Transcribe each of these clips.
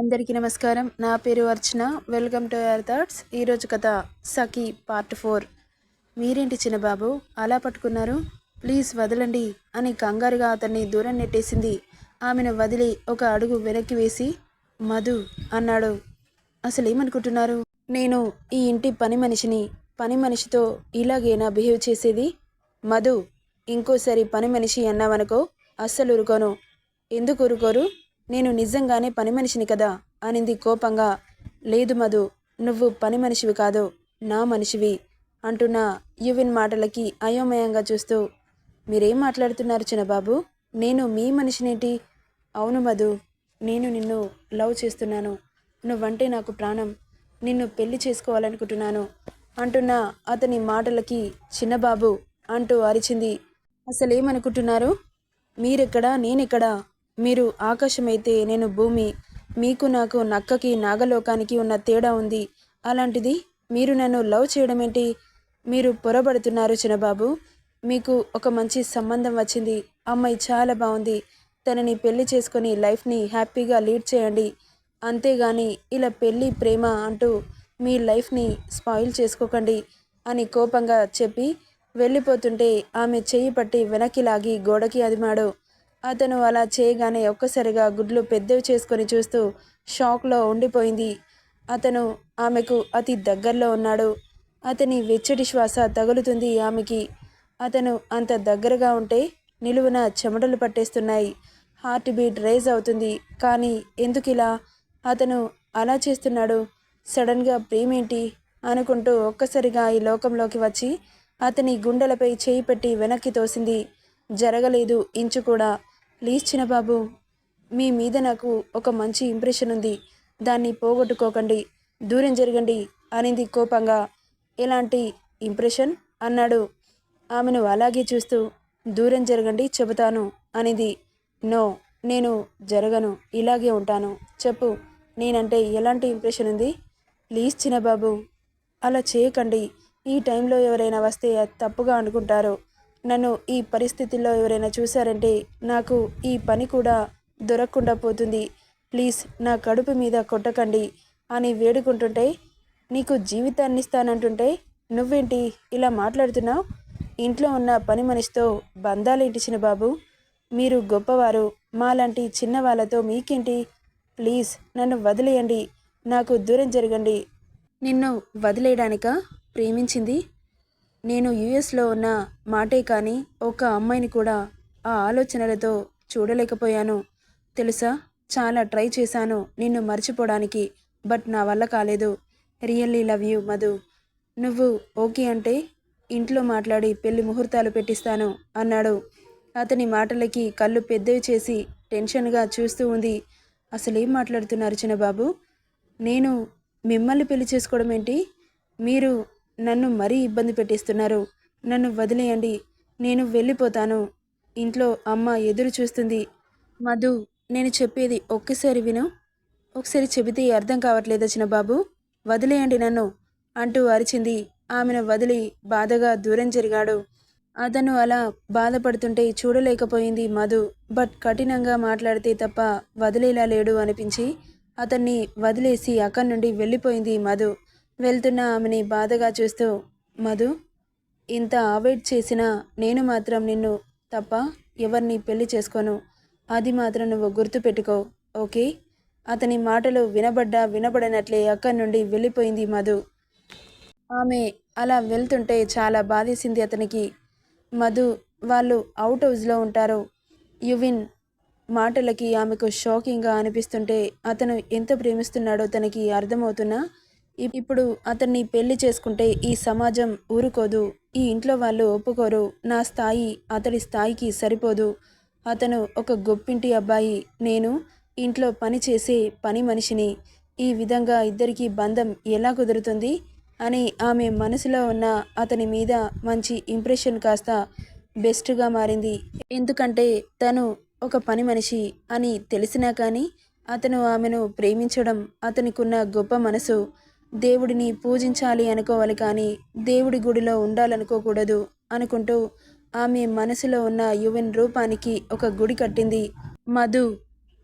అందరికీ నమస్కారం. నా పేరు Archana. Welcome to your thoughts. ఈరోజు కథ సఖీ పార్ట్ ఫోర్. మీరేంటి చిన్నబాబు? అలా పట్టుకున్నారు? ప్లీజ్ వదలండి అని కంగారుగా అతన్ని దూరం నెట్టేసింది. ఆమెను వదిలి ఒక అడుగు వెనక్కి వేసి మధు అన్నాడు. అసలు ఏమనుకుంటున్నారు నేను ఈ ఇంటి పని మనిషిని పని మనిషితో ఇలాగేనా బిహేవ్ చేసేది? మధు ఇంకోసారి పని మనిషి అన్నావనుకో అస్సలు ఊరుకోను. ఎందుకు ఊరుకోరు? నేను నిజంగానే పని మనిషిని కదా? అనింది కోపంగా. లేదు మధు నువ్వు పని మనిషివి కాదు నా మనిషివి అంటున్న యువిన్ మాటలకి అయోమయంగా చూస్తూ. మీరేం మాట్లాడుతున్నారు చిన్నబాబు? నేను మీ మనిషినేంటి? అవును మధు నేను నిన్ను లవ్ చేస్తున్నాను. నువ్వంటే నాకు ప్రాణం. నిన్ను పెళ్ళి చేసుకోవాలనుకుంటున్నాను అంటున్న అతని మాటలకి చిన్నబాబు అంటూ అరిచింది. అసలేమనుకుంటున్నారు? మీరెక్కడా? నేనెక్కడా? మీరు ఆకాశమైతే నేను భూమి మీకు నాకు నక్కకి నాగలోకానికి ఉన్న తేడా ఉంది. అలాంటిది మీరు నన్ను లవ్ చేయడమేంటి? మీరు పొరబడుతున్నారు చిన్నబాబు. మీకు ఒక మంచి సంబంధం వచ్చింది. అమ్మాయి చాలా బాగుంది. తనని పెళ్ళి చేసుకొని లైఫ్ని హ్యాపీగా లీడ్ చేయండి. అంతేగాని ఇలా పెళ్ళి ప్రేమ అంటూ మీ లైఫ్ని స్పాయిల్ చేసుకోకండి అని కోపంగా చెప్పి వెళ్ళిపోతుంటే ఆమె చెయ్యి పట్టి వెనక్కి లాగి గోడకి అదిమాడు. అతను అలా చేయగానే ఒక్కసారిగా గుడ్లు పెద్దవి చేసుకొని చూస్తూ షాక్లో ఉండిపోయింది. అతను ఆమెకు అతి దగ్గరలో ఉన్నాడు. అతని వెచ్చటి శ్వాస తగులుతుంది ఆమెకి. అతను అంత దగ్గరగా ఉంటే నిలువున చెమటలు పట్టేస్తున్నాయి. హార్ట్ బీట్ రేజ్ అవుతుంది. కానీ ఎందుకిలా అతను అలా చేస్తున్నాడు. సడన్గా ప్రేమేంటి? అనుకుంటూ ఒక్కసారిగా ఈ లోకంలోకి వచ్చి అతని గుండెలపై చేయి పెట్టి వెనక్కి తోసింది. జరగలేదు. ఇంచు కూడా ప్లీజ్ చిన్నబాబు మీ మీద నాకు ఒక మంచి ఇంప్రెషన్ ఉంది. దాన్ని పోగొట్టుకోకండి దూరం జరగండి అనింది కోపంగా. ఎలాంటి ఇంప్రెషన్ అన్నాడు. ఆమెను అలాగే చూస్తూ దూరం జరగండి చెబుతాను అనింది. నో నేను జరగను ఇలాగే ఉంటాను. చెప్పు నేనంటే ఎలాంటి ఇంప్రెషన్ ఉంది? ప్లీజ్ చిన్నబాబు అలా చేయకండి. ఈ టైంలో ఎవరైనా వస్తే అది తప్పుగా అనుకుంటారు. నన్ను ఈ పరిస్థితుల్లో ఎవరైనా చూశారంటే నాకు ఈ పని కూడా దొరకకుండా పోతుంది. ప్లీజ్ నా కడుపు మీద కొట్టకండి అని వేడుకుంటుంటే నీకు జీవితాన్ని ఇస్తానంటుంటే నువ్వేంటి ఇలా మాట్లాడుతున్నావు? ఇంట్లో ఉన్న పని మనిషితో బంధాలేంటి చిన్నబాబు? మీరు గొప్పవారు మాలాంటి చిన్న వాళ్ళతో మీకేంటి? ప్లీజ్ నన్ను వదిలేయండి నాకు దూరం జరగండి. నిన్ను వదిలేయడానికా? ప్రేమించింది? నేను యుఎస్లో ఉన్న మాటే కానీ ఒక అమ్మాయిని కూడా ఆ ఆలోచనలతో చూడలేకపోయాను. తెలుసా? చాలా ట్రై చేశాను నిన్ను మర్చిపోవడానికి బట్ నా వల్ల కాలేదు. Really love you Madhu. నువ్వు ఓకే అంటే ఇంట్లో మాట్లాడి పెళ్ళి ముహూర్తాలు పెట్టిస్తాను అన్నాడు. అతని మాటలకి కళ్ళు పెద్దవి చేసి టెన్షన్గా చూస్తూ ఉంది. అసలేం మాట్లాడుతున్నారు చిన్నబాబు? నేను మిమ్మల్ని పెళ్ళి చేసుకోవడం ఏంటి మీరు నన్ను మరీ ఇబ్బంది పెట్టిస్తున్నారు. నన్ను వదిలేయండి. నేను వెళ్ళిపోతాను. ఇంట్లో అమ్మ ఎదురు చూస్తుంది. మధు నేను చెప్పేది ఒక్కసారి విను. ఒకసారి చెబితే అర్థం కావట్లేదా చిన్నబాబు? వదిలేయండి నన్ను అంటూ అరిచింది. ఆమెను వదిలి బాధగా దూరం జరిగాడు. అతను అలా బాధపడుతుంటే చూడలేకపోయింది మధు. బట్ కఠినంగా మాట్లాడితే తప్ప వదిలేలా లేడు అనిపించి అతన్ని వదిలేసి అక్కడి నుండి వెళ్ళిపోయింది మధు. వెళ్తున్న ఆమెని బాధగా చూస్తూ మధు ఇంత అవాయిడ్ చేసినా నేను మాత్రం నిన్ను తప్ప ఎవరిని పెళ్ళి చేసుకోను. అది మాత్రం నువ్వు గుర్తుపెట్టుకో ఓకే అతని మాటలు వినబడ్డా వినబడినట్లే అక్కడి నుండి వెళ్ళిపోయింది మధు. ఆమె అలా వెళ్తుంటే చాలా బాధేసింది అతనికి. మధు వాళ్ళు అవుట్ హౌస్లో ఉంటారు. యువిన్ మాటలకి ఆమెకు షాకింగ్గా అనిపిస్తుంటే అతను ఎంత ప్రేమిస్తున్నాడో తనకి అర్థమవుతున్నా ఇప్పుడు అతన్ని పెళ్ళి చేసుకుంటే ఈ సమాజం ఊరుకోదు. ఈ ఇంట్లో వాళ్ళు ఒప్పుకోరు. నా స్థాయి అతడి స్థాయికి సరిపోదు. అతను ఒక గొప్పింటి అబ్బాయి. నేను ఇంట్లో పని చేసే పని మనిషిని. ఈ విధంగా ఇద్దరికీ బంధం ఎలా కుదురుతుంది? అని ఆమె మనసులో ఉన్న అతని మీద మంచి ఇంప్రెషన్ కాస్త బెస్ట్గా మారింది. ఎందుకంటే తను ఒక పని మనిషి అని తెలిసినా కానీ అతను ఆమెను ప్రేమించడం అతనికున్న గొప్ప మనసు. దేవుడిని పూజించాలి అనుకోవాలి కానీ దేవుడి గుడిలో ఉండాలనుకోకూడదు అనుకుంటూ ఆమె మనసులో ఉన్న యువన్ రూపానికి ఒక గుడి కట్టింది. మధు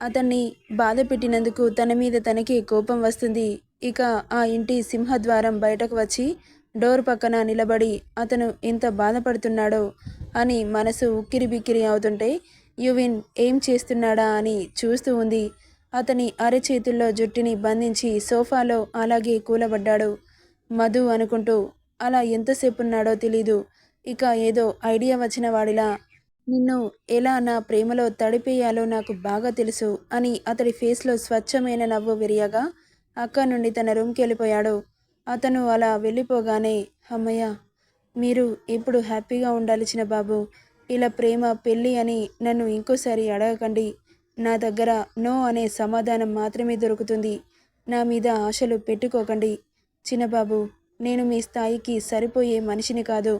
అతన్ని బాధ పెట్టినందుకు తన మీద తనకి కోపం వస్తుంది. ఇక ఆ ఇంటి సింహద్వారం బయటకు వచ్చి డోర్ పక్కన నిలబడి అతను ఎంత బాధపడుతున్నాడో అని మనసు ఉక్కిరి బిక్కిరి అవుతుంటే యువిన్ ఏం చేస్తున్నాడా అని చూస్తూ ఉంది. అతని అరచేతుల్లో జుట్టుని బంధించి సోఫాలో అలాగే కూలబడ్డాడు. మధు అనుకుంటూ అలా ఎంతసేపు ఉన్నాడో తెలీదు. ఇక ఏదో ఐడియా వచ్చిన వాడిలా. నిన్ను ఎలా నా ప్రేమలో తడిపేయాలో నాకు బాగా తెలుసు అని అతడి ఫేస్లో స్వచ్ఛమైన నవ్వు విరియగా అక్క నుండి తన రూమ్కి వెళ్ళిపోయాడు. అతను అలా వెళ్ళిపోగానే అమ్మయ్య మీరు ఇప్పుడు హ్యాపీగా ఉండాలి చిన్న బాబు. ఇలా ప్రేమ పెళ్ళి అని నన్ను ఇంకోసారి అడగకండి. నా దగ్గర నో అనే సమాధానం మాత్రమే దొరుకుతుంది. నా మీద ఆశలు పెట్టుకోకండి. చిన్నబాబు నేను మీ స్థాయికి సరిపోయే మనిషిని కాదు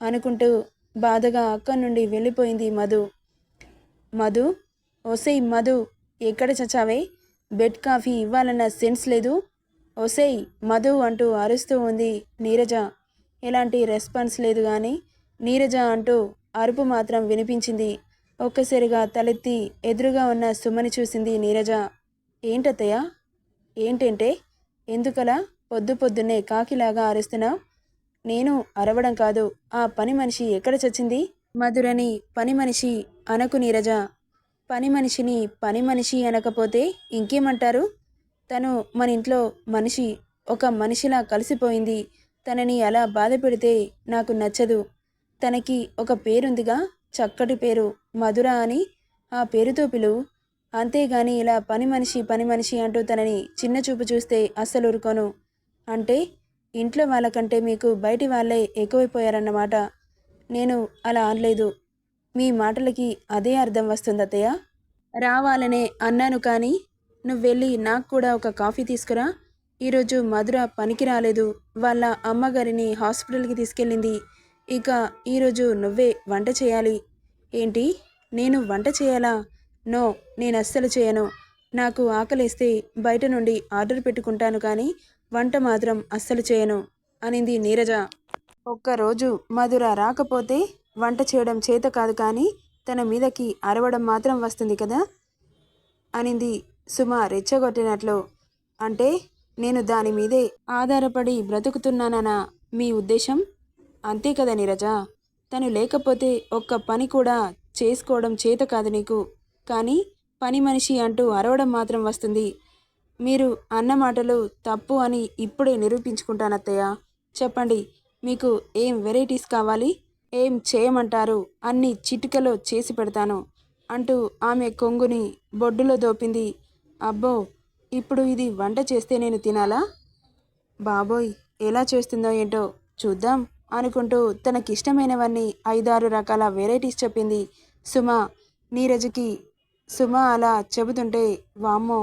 అనుకుంటూ బాధగా అక్కడి నుండి వెళ్ళిపోయింది మధు. మధు? ఒసేయ్ మధు ఎక్కడ చచ్చావే? బెడ్ కాఫీ ఇవ్వాలన్న సెన్స్ లేదు. ఒసేయ్ మధు అంటూ అరుస్తూ ఉంది నీరజ. ఎలాంటి రెస్పాన్స్ లేదు కానీ నీరజ అంటూ అరుపు మాత్రం వినిపించింది. ఒక్కసారిగా తలెత్తి ఎదురుగా ఉన్న సుమని చూసింది నీరజ. ఏంటత్తయ్య? ఏంటంటే? ఎందుకలా పొద్దు పొద్దున్నే కాకిలాగా అరుస్తున్నావు? నేను అరవడం కాదు ఆ పని మనిషి ఎక్కడ చచ్చింది మధురని పని మనిషి అనకు నీరజ. పని మనిషిని పని మనిషి అనకపోతే ఇంకేమంటారు? తను మన ఇంట్లో మనిషి ఒక మనిషిలా కలిసిపోయింది. తనని అలా బాధ పెడితే నాకు నచ్చదు. తనకి ఒక పేరుందిగా. చక్కటి పేరు మధుర అని ఆ పేరుతో పిలువు. అంతేగాని ఇలా పని మనిషి పని మనిషి అంటూ తనని చిన్న చూపు చూస్తే అస్సలు ఊరుకోను. అంటే ఇంట్లో వాళ్ళకంటే మీకు బయటి వాళ్ళే ఎక్కువైపోయారన్నమాట. నేను అలా అనలేదు. మీ మాటలకి అదే అర్థం వస్తుంది అత్తయ్య. రావాలనే అన్నాను కానీ నువ్వు వెళ్ళి నాకు కూడా ఒక కాఫీ తీసుకురా. ఈరోజు మధుర పనికి రాలేదు. వాళ్ళ అమ్మగారిని హాస్పిటల్కి తీసుకెళ్ళింది. ఇక ఈరోజు నువ్వే వంట చేయాలి. ఏంటి? నేను వంట చేయాలా? నో నేను అస్సలు చేయను. నాకు ఆకలేస్తే బయట నుండి ఆర్డర్ పెట్టుకుంటాను కానీ వంట మాత్రం అస్సలు చేయను అనింది నీరజ. ఒక్కరోజు మధుర రాకపోతే వంట చేయడం చేత కాదు కానీ తన మీదకి అరవడం మాత్రం వస్తుంది కదా? అనింది సుమ రెచ్చగొట్టినట్లు. అంటే నేను దాని మీదే ఆధారపడి బ్రతుకుతున్నాననా? మీ ఉద్దేశం? అంతే కదా నీరజ. తను లేకపోతే ఒక్క పని కూడా చేసుకోవడం చేత కాదు నీకు. కానీ పని మనిషి అంటూ అరవడం మాత్రం వస్తుంది. మీరు అన్న మాటలు తప్పు అని ఇప్పుడే నిరూపించుకుంటానత్తయ్య. చెప్పండి మీకు ఏం వెరైటీస్ కావాలి? ఏం చేయమంటారు? అన్ని చిటికలో చేసి పెడతాను అంటూ ఆమె కొంగుని బొడ్డులో దోపింది. అబ్బో ఇప్పుడు ఇది వంట చేస్తే నేను తినాలా? బాబోయ్ ఎలా చేస్తుందో ఏంటో చూద్దాం. అనుకుంటూ తనకిష్టమైనవన్నీ ఐదారు రకాల వెరైటీస్ చెప్పింది సుమ. నీరజకి సుమ అలా చెబుతుంటే వామ్మో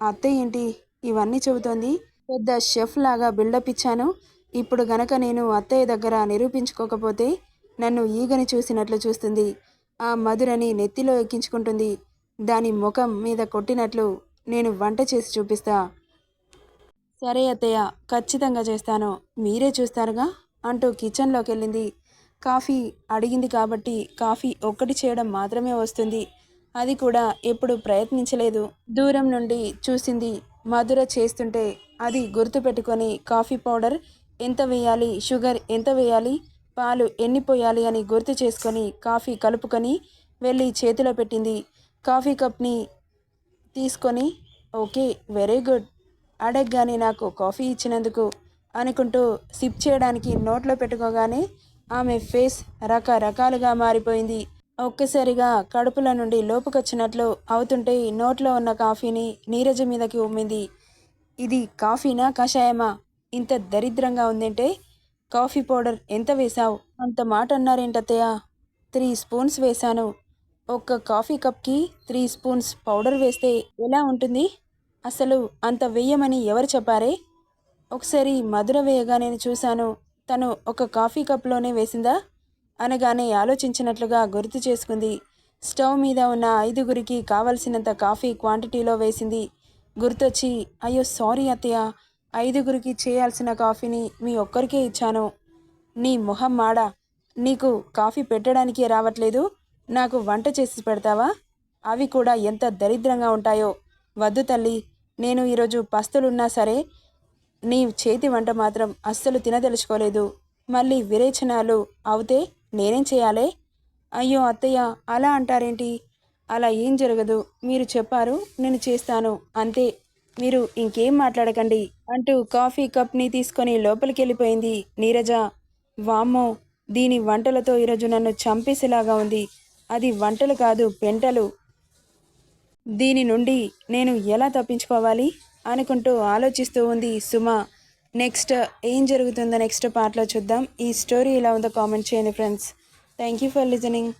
అత్తయ్య ఏంటి ఇవన్నీ చెబుతోంది? పెద్ద షెఫ్ లాగా బిల్డప్ ఇచ్చాను. ఇప్పుడు గనక నేను అత్తయ్య దగ్గర నిరూపించుకోకపోతే నన్ను ఈగని చూసినట్లు చూస్తుంది. ఆ మధురని నెత్తిలో ఎక్కించుకుంటుంది. దాని ముఖం మీద కొట్టినట్లు నేను వంట చేసి చూపిస్తా. సరే అత్తయ్య ఖచ్చితంగా చేస్తాను. మీరే చూస్తారుగా? అంటూ కిచెన్లోకి వెళ్ళింది కాఫీ అడిగింది కాబట్టి కాఫీ ఒక్కటి చేయడం మాత్రమే వస్తుంది. అది కూడా ఎప్పుడు ప్రయత్నించలేదు. దూరం నుండి చూసింది మధుర చేస్తుంటే అది గుర్తుపెట్టుకొని కాఫీ పౌడర్ ఎంత వేయాలి షుగర్ ఎంత వేయాలి పాలు ఎన్ని పోయాలి అని గుర్తు చేసుకొని కాఫీ కలుపుకొని వెళ్ళి చేతిలో పెట్టింది. కాఫీ కప్ని తీసుకొని ఓకే వెరీ గుడ్. అడగగానే నాకు కాఫీ ఇచ్చినందుకు అనుకుంటూ సిప్ చేయడానికి నోట్లో పెట్టుకోగానే ఆమె ఫేస్ రకరకాలుగా మారిపోయింది. ఒక్కసారిగా కడుపుల నుండి లోపుకొచ్చినట్లు అవుతుంటే నోట్లో ఉన్న కాఫీని నీరజ మీదకి ఉమ్మింది. ఇది కాఫీనా కషాయమా? ఇంత దరిద్రంగా ఉందంటే కాఫీ పౌడర్ ఎంత వేశావు? అంత మాట అన్నారేంటత్తయ్య త్రీ స్పూన్స్ వేశాను. ఒక్క కాఫీ కప్కి త్రీ స్పూన్స్ పౌడర్ వేస్తే ఎలా ఉంటుంది? అసలు అంత వేయమని ఎవరు చెప్పారే? ఒకసారి మధుర వేయగా నేను చూశాను. తను ఒక కాఫీ కప్లోనే వేసిందా? అనగానే ఆలోచించినట్లుగా గుర్తు చేసుకుంది. స్టవ్ మీద ఉన్న ఐదుగురికి కావలసినంత కాఫీ క్వాంటిటీలో వేసింది. గుర్తొచ్చి అయ్యో సారీ అత్తయ్య. ఐదుగురికి చేయాల్సిన కాఫీని మీ ఒక్కరికే ఇచ్చాను. నీ మొహం మాడా. నీకు కాఫీ పెట్టడానికే రావట్లేదు. నాకు వంట చేసి పెడతావా? అవి కూడా ఎంత దరిద్రంగా ఉంటాయో. వద్దు తల్లి. నేను ఈరోజు పస్తులున్నా సరే నీ చేతి వంట మాత్రం అస్సలు తినదలుచుకోలేదు. మళ్ళీ విరేచనాలు అవుతే నేనేం చేయాలి? అయ్యో అత్తయ్య అలా అంటారేంటి? అలా ఏం జరగదు. మీరు చెప్పారు నేను చేస్తాను. అంతే. మీరు ఇంకేం మాట్లాడకండి అంటూ కాఫీ కప్ని తీసుకొని లోపలికి వెళ్ళిపోయింది నీరజ. వామ్మో దీని వంటలతో ఈరోజు నన్ను చంపేసేలాగా ఉంది. అది వంటలు కాదు పెంటలు. దీని నుండి నేను ఎలా తప్పించుకోవాలి? అనుకుంటూ ఆలోచిస్తూ ఉంది సుమ. నెక్స్ట్ ఏం జరుగుతుందో నెక్స్ట్ పార్ట్లో చూద్దాం. ఈ స్టోరీ ఎలా ఉందో కామెంట్ చేయండి friends. Thank you for listening.